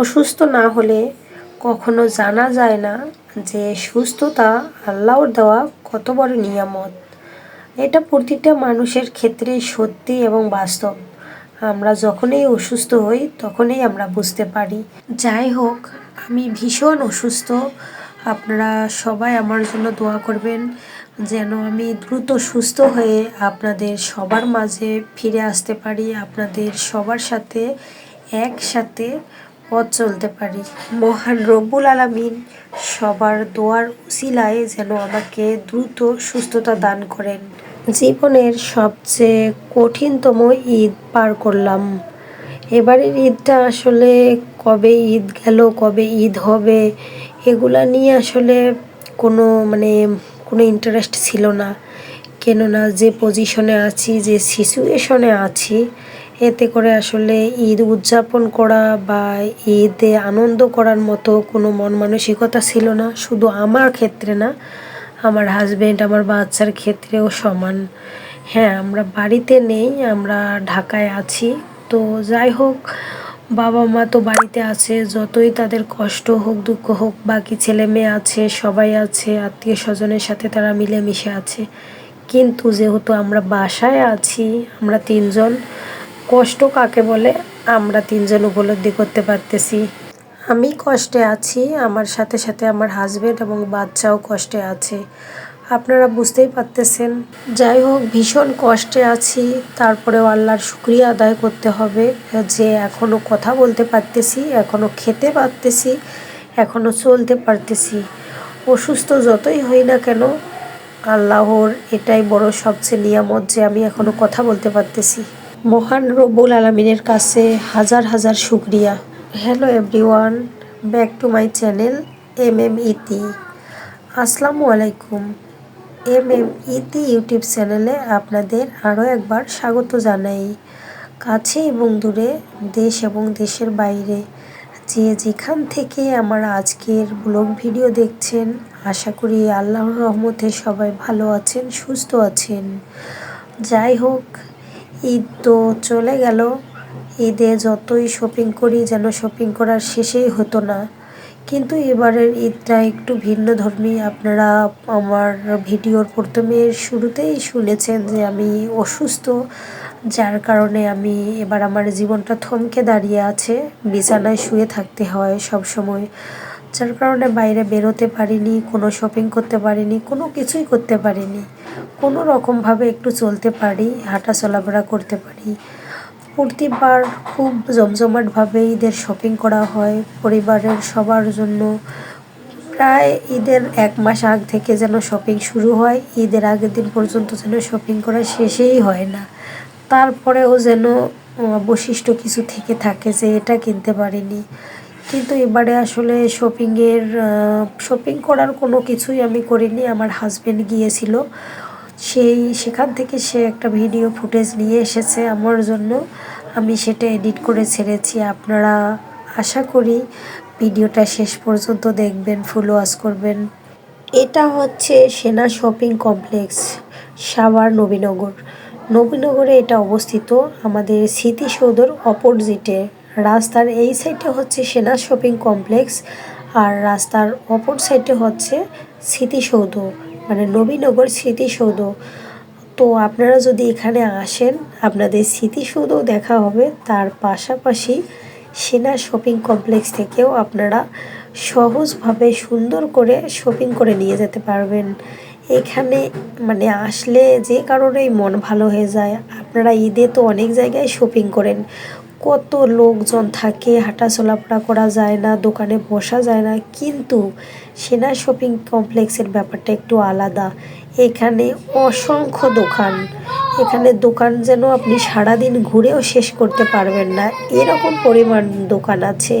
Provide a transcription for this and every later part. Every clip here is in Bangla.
অসুস্থ না হলে কখনো জানা যায় না যে সুস্থতা আল্লাহর দেওয়া কত বড় নিয়ামত। এটা প্রতিটা মানুষের ক্ষেত্রেই সত্যি এবং বাস্তব। আমরা যখনই অসুস্থ হই, তখনই আমরা বুঝতে পারি। যাই হোক, আমি ভীষণ অসুস্থ। আপনারা সবাই আমার জন্য দোয়া করবেন যেন আমি দ্রুত সুস্থ হয়ে আপনাদের সবার মাঝে ফিরে আসতে পারি, আপনাদের সবার সাথে একসাথে পথ চলতে পারি। মহান রব্বুল আলামিন সবার দোয়ার উসিলায় যেন আমাকে দ্রুত সুস্থতা দান করেন। জীবনের সবচেয়ে কঠিনতম ঈদ পার করলাম। এবারের ঈদটা আসলে কবে ঈদ গেল, কবে ঈদ হবে, এগুলা নিয়ে আসলে কোনো মানে কোনো ইন্টারেস্ট ছিল না। কেননা যে পজিশনে আছি, যে সিচুয়েশনে আছি এতে করে আসলে ঈদ উদযাপন করা বা ঈদে আনন্দ করার মতো কোনো মন মানসিকতা ছিল না। শুধু আমার ক্ষেত্রে না, আমার হাজব্যান্ড আমার বাচ্চার ক্ষেত্রেও সমান। হ্যাঁ আমরা বাড়িতে নেই, আমরা ঢাকায় আছি। তো যাই হোক, বাবা মা তো বাড়িতে আছে, যতই তাদের কষ্ট হোক, দুঃখ হোক, বাকি ছেলে মেয়ে আছে, সবাই আছে, আত্মীয় স্বজনের সাথে তারা মিলেমিশে আছে। কিন্তু যেহেতু আমরা বাসায় আছি, আমরা তিনজন কষ্ট কাকে বলে? আমরা তিনজন উপলব্ধি করতে পারতেছি। আমি কষ্টে আছি, আমার সাথে সাথে আমার হাজবেন্ড এবং বাচ্চাও কষ্টে আছে। আপনারা বুঝতেই পারতেছেন। যাই হোক, ভীষণ কষ্টে আছি। তারপরেও আল্লাহর শুক্রিয়া আদায় করতে হবে যে এখনও কথা বলতে পারতেছি এখনও খেতে পারতেছি এখনও চলতে পারতেছি। অসুস্থ যতই হই না কেন, আল্লাহর এটাই বড় সবচেয়ে নিয়ামত যে আমি এখনও কথা বলতে পারতেছি। মহান রব্বুল আলমিনের কাছে হাজার হাজার শুক্রিয়া। Hello everyone back to my channel M M ইতি আসসালামু আলাইকুম। এম এম ইতি ইউটিউব চ্যানেলে আপনাদের আরও একবার স্বাগত জানাই। কাছে এবং দূরে, দেশ এবং দেশের বাইরে, যে যেখান থেকে আমার আজকের ব্লগ ভিডিও দেখছেন, আশা করি আল্লাহর রহমতে সবাই ভালো আছেন, সুস্থ আছেন। যাই হোক ঈদ তো চলে গেল। ঈদে যতই শপিং করি যেন শপিং করার শেষেই হতো না। কিন্তু এবারের ঈদটা একটু ভিন্ন ধর্মী। আপনারা আমার ভিডিওর প্রথমে শুরুতেই শুনেছেন যে আমি অসুস্থ, যার কারণে আমি এবার আমার জীবনটা থমকে দাঁড়িয়ে আছে। বিছানায় শুয়ে থাকতে হয় সব সময়। যার কারণে বাইরে বেরোতে পারিনি, কোনো শপিং করতে পারিনি, কোনো কিছুই করতে পারিনি। কোনো রকমভাবে একটু চলতে পারি হাঁটা চলাফেরা করতে পারি। প্রতিবার খুব জমজমাটভাবে ঈদের শপিং করা হয়, পরিবারের সবার জন্য। প্রায় ঈদের এক মাস আগ থেকে যেন শপিং শুরু হয়, ঈদের আগের দিন পর্যন্ত যেন শপিং করা শেষেই হয় না। তারপরেও যেন বৈশিষ্ট্য কিছু থেকে থাকে যে এটা কিনতে পারিনি। কিন্তু এবারে আসলে শপিংয়ের শপিং করার কোনো কিছুই আমি করিনি। আমার হাজব্যান্ড গিয়েছিল সেই, সেখান থেকে সে একটা ভিডিও ফুটেজ নিয়ে এসেছে আমার জন্য। আমি সেটা এডিট করে ছেড়েছি। আপনারা আশা করি ভিডিওটা শেষ পর্যন্ত দেখবেন ফুল ওয়াশ করবেন। এটা হচ্ছে সেনা শপিং কমপ্লেক্স, সাভার নবীনগর। নবীনগরে এটা অবস্থিত। আমাদের স্মৃতিসৌধর অপোজিটে রাস্তার এই সাইডে হচ্ছে সেনা শপিং কমপ্লেক্স আর রাস্তার অপর সাইডে হচ্ছে স্মৃতিসৌধ। মানে নবীনগর স্মৃতিসৌধ। তো আপনারা যদি এখানে আসেন, আপনাদের স্মৃতিসৌধ দেখা হবে। তার পাশাপাশি সেনা শপিং কমপ্লেক্স থেকেও আপনারা সহজভাবে সুন্দর করে শপিং করে নিয়ে যেতে পারবেন। এখানে মানে আসলে যে কারণেই মন ভালো হয়ে যায়, আপনারা ঈদে তো অনেক জায়গায় শপিং করেন। কত লোকজন থাকে হাঁটা চলাফেরা করা যায় না, দোকানে বসা যায় না, কিন্তু সেনা শপিং কমপ্লেক্সের ব্যাপারটা একটু আলাদা। এখানে অসংখ্য দোকান এখানে দোকান যেন আপনি সারাদিন ঘুরেও শেষ করতে পারবেন না। এরকম পরিমাণ দোকান আছে।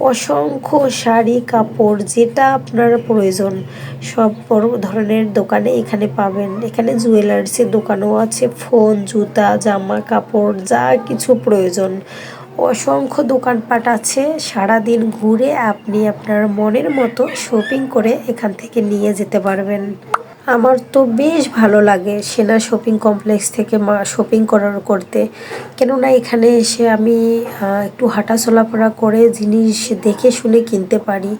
অসংখ্য শাড়ি, কাপড়, যেটা আপনার প্রয়োজন, সব বড় ধরনের দোকানে এখানে পাবেন। এখানে জুয়েলার্সের দোকানও আছে ফোন জুতা, জামা, কাপড়, যা কিছু প্রয়োজন। অসংখ্য দোকানপাট আছে। সারাদিন ঘুরে আপনি আপনার মনের মতো শপিং করে এখান থেকে নিয়ে যেতে পারবেন। আমার তো বেশ ভালো লাগে সেনা শপিং কমপ্লেক্স থেকে মা, শপিং করার করতে। কেননা এখানে এসে আমি একটু হাঁটা চলাফেরা করে জিনিস দেখে শুনে কিনতে পারি।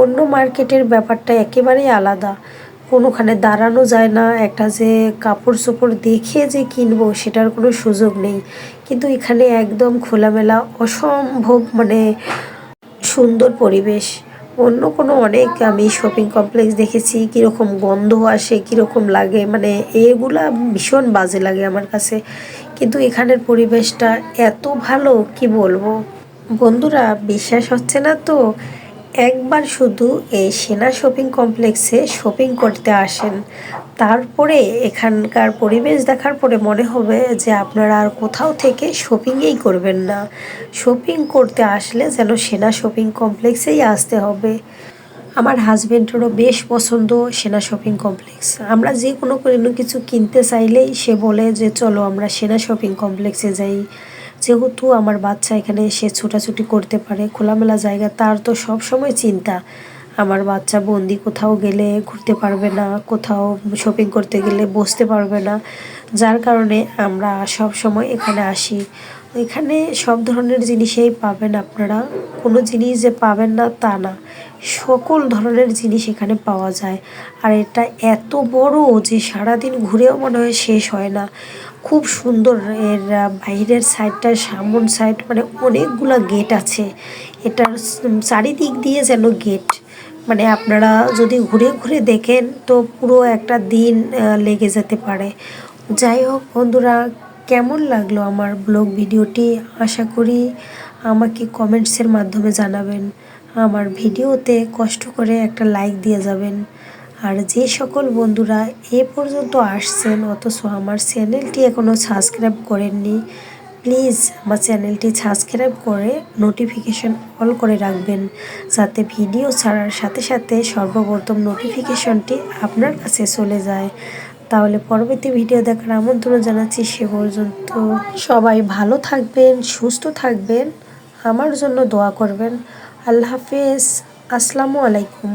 অন্য মার্কেটের ব্যাপারটা একেবারেই আলাদা। কোনোখানে দাঁড়ানো যায় না, একটা যে কাপড় চোপড় দেখে যে কিনবো সেটার কোনো সুযোগ নেই। কিন্তু এখানে একদম খোলামেলা, অসম্ভব মানে সুন্দর পরিবেশ। অন্য কোনো অনেক আমি শপিং কমপ্লেক্স দেখেছি, কীরকম গন্ধ আসে, কীরকম লাগে মানে এগুলা ভীষণ বাজে লাগে আমার কাছে। কিন্তু এখানের পরিবেশটা এত ভালো, কি বলব? বন্ধুরা, বিশ্বাস হচ্ছে না তো? একবার শুধু এই সেনা শপিং কমপ্লেক্সে শপিং করতে আসেন। তারপরে এখানকার পরিবেশ দেখার পরে মনে হবে যে আপনারা আর কোথাও থেকে শপিংই করবেন না। শপিং করতে আসলে যেন সেনা শপিং কমপ্লেক্সেই আসতে হবে। আমার হাজবেন্ডেরও বেশ পছন্দ সেনা শপিং কমপ্লেক্স আমরা যে কোনো কোনো কিছু কিনতে চাইলেই সে বলে যে, চলো আমরা সেনা শপিং কমপ্লেক্সে যাই। যেহেতু আমার বাচ্চা এখানে এসে ছোটাছুটি করতে পারে, খোলামেলা জায়গা, তার তো সব সময় চিন্তা। আমার বাচ্চা বন্দি কোথাও গেলে ঘুরতে পারবে না, কোথাও শপিং করতে গেলে বসতে পারবে না। যার কারণে আমরা সব সময় এখানে আসি। এখানে সব ধরনের জিনিসেই পাবেন আপনারা। কোনো জিনিস যে পাবেন না তা না। সকল ধরনের জিনিস এখানে পাওয়া যায়। আর এটা এত বড় যে সারাদিন ঘুরেও মনে হয় শেষ হয় না। খুব সুন্দর এর বাইরের সাইডটা সামন সাইড মানে অনেকগুলো গেট আছে। এটার চারিদিক দিয়ে যেন গেট মানে আপনারা যদি ঘুরে ঘুরে দেখেন, তো পুরো একটা দিন লেগে যেতে পারে। যাই হোক বন্ধুরা, কেমন লাগল আমার ব্লগ ভিডিওটি? আশা করি আমাকে কমেন্টসের মাধ্যমে জানাবেন। আমার ভিডিওতে কষ্ট করে একটা লাইক দিয়ে যাবেন। আর যে সকল বন্ধুরা এ পর্যন্ত আসছেন, অথচ আমার চ্যানেলটি এখনও সাবস্ক্রাইব করেননি প্লিজ আমার চ্যানেলটি সাবস্ক্রাইব করে নোটিফিকেশন অল করে রাখবেন যাতে ভিডিও ছাড়ার সাথে সাথে সর্বপ্রথম নোটিফিকেশনটি আপনার কাছে চলে যায়। তাহলে পরবর্তী ভিডিও দেখার আমন্ত্রণ জানাচ্ছি সে পর্যন্ত। সবাই ভালো থাকবেন, সুস্থ থাকবেন। আমার জন্য দোয়া করবেন। আল্লাহ হাফেজ। আসসালামু আলাইকুম।